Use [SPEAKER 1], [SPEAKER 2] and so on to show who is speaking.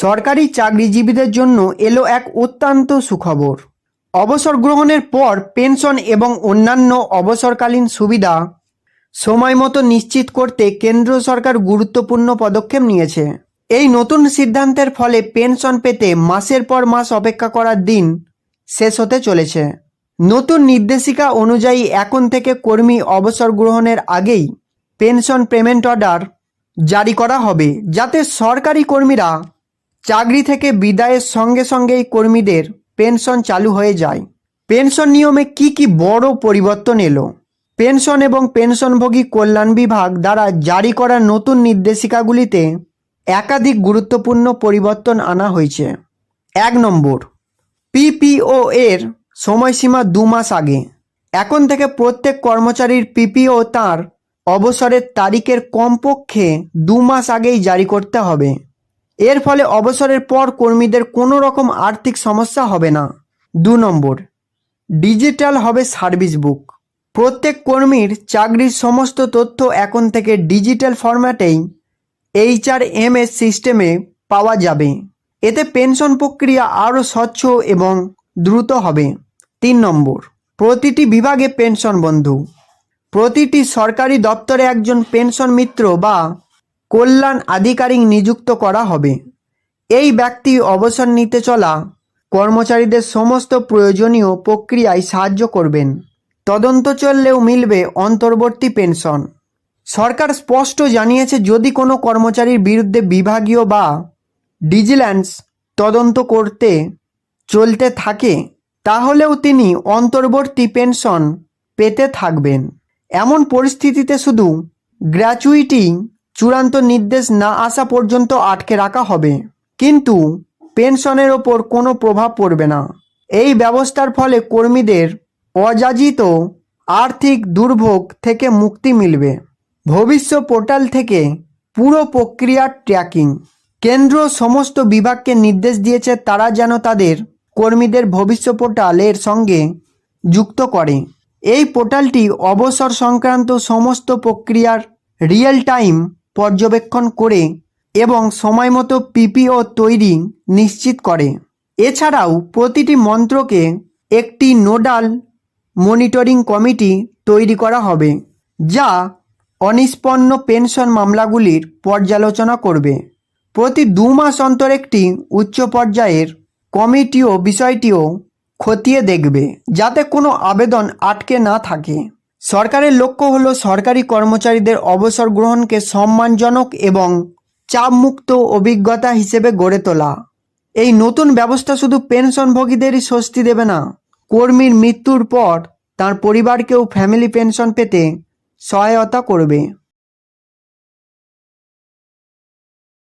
[SPEAKER 1] সরকারি চাকরিজীবীদের জন্য এলো এক অত্যন্ত সুখবর। অবসর গ্রহণের পর পেনশন এবং অন্যান্য অবসরকালীন সুবিধা সময় মতো নিশ্চিত করতে কেন্দ্র সরকার গুরুত্বপূর্ণ পদক্ষেপ নিয়েছে। এই নতুন সিদ্ধান্তের ফলে পেনশন পেতে মাসের পর মাস অপেক্ষা করার দিন শেষ হতে চলেছে। নতুন নির্দেশিকা অনুযায়ী এখন থেকে কর্মী অবসর গ্রহণের আগেই পেনশন পেমেন্ট অর্ডার জারি করা হবে, যাতে সরকারি কর্মীরা চাকরি থেকে বিদায়ের সঙ্গে সঙ্গেই কর্মীদের পেনশন চালু হয়ে যায়। পেনশন নিয়মে কি কি বড় পরিবর্তন এলো? পেনশন এবং পেনশনভোগী কল্যাণ বিভাগ দ্বারা জারি করা নতুন নির্দেশিকাগুলিতে একাধিক গুরুত্বপূর্ণ পরিবর্তন আনা হয়েছে। এক নম্বর পিপিও এর সময়সীমা দু মাস আগে। এখন থেকে প্রত্যেক কর্মচারীর পিপিও তার অবসরের তারিখের কমপক্ষে দু মাস আগেই জারি করতে হবে। এর ফলে অবসরের পর কর্মীদের কোনো রকম আর্থিক সমস্যা হবে না। দু নম্বর, ডিজিটাল হবে সার্ভিস বুক। প্রত্যেক কর্মীর চাকরির সমস্ত তথ্য এখন থেকে ডিজিটাল ফরম্যাটেই এইচআর এম এস সিস্টেমে পাওয়া যাবে। এতে পেনশন প্রক্রিয়া আরও স্বচ্ছ এবং দ্রুত হবে। তিন নম্বর, প্রতিটি বিভাগে পেনশন বন্ধু। প্রতিটি সরকারি দপ্তরে একজন পেনশন মিত্র বা কল্যাণ আধিকারিক নিযুক্ত করা হবে। এই ব্যক্তি অবসর নিতে চলা কর্মচারীদের সমস্ত প্রয়োজনীয় প্রক্রিয়ায় সাহায্য করবেন। তদন্ত চললেও মিলবে অন্তর্বর্তী পেনশন। সরকার স্পষ্ট জানিয়েছে, যদি কোনো কর্মচারীর বিরুদ্ধে বিভাগীয় বা ডিজিল্যান্স তদন্ত করতে চলতে থাকে, তাহলেও তিনি অন্তর্বর্তী পেনশন পেতে থাকবেন। এমন পরিস্থিতিতে শুধু গ্র্যাচুইটি চূড়ান্ত নির্দেশ না আসা পর্যন্ত আটকে রাখা হবে। কিন্তু পেনশনের ওপর কোনো প্রভাব পড়বে না। এই ব্যবস্থার ফলে কর্মীদের অযাচিত আর্থিক দুর্ভোগ থেকে মুক্তি মিলবে। ভবিষ্য পোর্টাল থেকে পুরো প্রক্রিয়ার ট্র্যাকিং। কেন্দ্র সমস্ত বিভাগকে নির্দেশ দিয়েছে তারা যেন তাদের কর্মীদের ভবিষ্য পোর্টালের সঙ্গে যুক্ত করে। এই পোর্টালটি অবসর সংক্রান্ত সমস্ত প্রক্রিয়ার রিয়েল টাইম পর্যবেক্ষণ করে এবং সময় সময়মতো পিপিও তৈরি নিশ্চিত করে। এছাড়াও প্রতিটি মন্ত্রকে একটি নোডাল মনিটরিং কমিটি তৈরি করা হবে, যা অনিষ্পন্ন পেনশন মামলাগুলির পর্যালোচনা করবে। প্রতি দু মাস অন্তর একটি উচ্চ পর্যায়ের কমিটিও বিষয়টিও খতিয়ে দেখবে, যাতে কোনো আবেদন আটকে না থাকে। সরকারের লক্ষ্য হল সরকারি কর্মচারীদের অবসর গ্রহণকে সম্মানজনক এবং চাপমুক্ত অভিজ্ঞতা হিসেবে গড়ে তোলা। এই নতুন ব্যবস্থা শুধু পেনশনভোগীদেরই স্বস্তি দেবে না, কর্মীর মৃত্যুর পর তার পরিবারকেও ফ্যামিলি পেনশন পেতে সহায়তা করবে।